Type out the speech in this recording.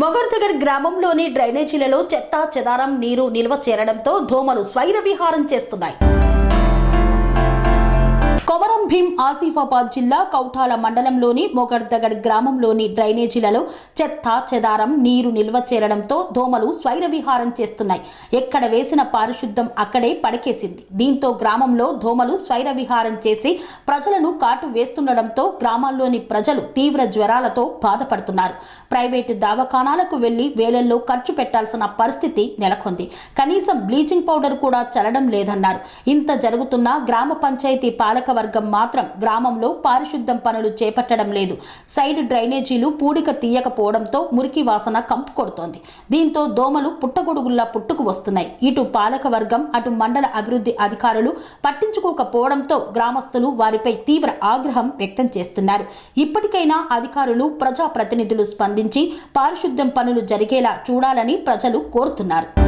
మొగర్దగర్ గ్రామంలోని డ్రైనేజీలలో చెత్త చెదారం నీరు నిల్వ చేరడంతో దోమలు స్వైర విహారం చేస్తున్నాయి. కొమరం ఆసిఫాబాద్ జిల్లా కౌఠాల మండలంలోని మొగర్దగడ్ గ్రామంలోని డ్రైనేజీలలో చెత్త చెదారం నీరు నిల్వ చేరడంతో దోమలు స్వైర విహారం చేస్తున్నాయి. ఎక్కడ వేసిన పారిశుద్ధం అక్కడే పడకేసింది. దీంతో గ్రామంలో దోమలు స్వైర విహారం చేసి ప్రజలను కాటు వేస్తుండడంతో గ్రామాల్లోని ప్రజలు తీవ్ర జ్వరాలతో బాధపడుతున్నారు. ప్రైవేటు దవాఖానాలకు వెళ్ళి వేలల్లో ఖర్చు పెట్టాల్సిన పరిస్థితి నెలకొంది. కనీసం బ్లీచింగ్ పౌడర్ కూడా చల్లడం లేదన్నారు. ఇంత జరుగుతున్నా గ్రామ పంచాయతీ పాలక వర్గం మాత్రం గ్రామంలో పారిశుద్ధం పనులు చేపట్టడం లేదు. సైడ్ డ్రైనేజీలు పూడిక తీయకపోవడంతో మురికి వాసన కంపు కొడుతోంది. దీంతో దోమలు పుట్టగొడుగుల్లా పుట్టుకు వస్తున్నాయి. ఇటు పాలక వర్గం అటు మండల అభివృద్ధి అధికారులు పట్టించుకోకపోవడంతో గ్రామస్తులు వారిపై తీవ్ర ఆగ్రహం వ్యక్తం చేస్తున్నారు. ఇప్పటికైనా అధికారులు ప్రజాప్రతినిధులు స్పందించి పారిశుద్ధం పనులు జరిగేలా చూడాలని ప్రజలు కోరుతున్నారు.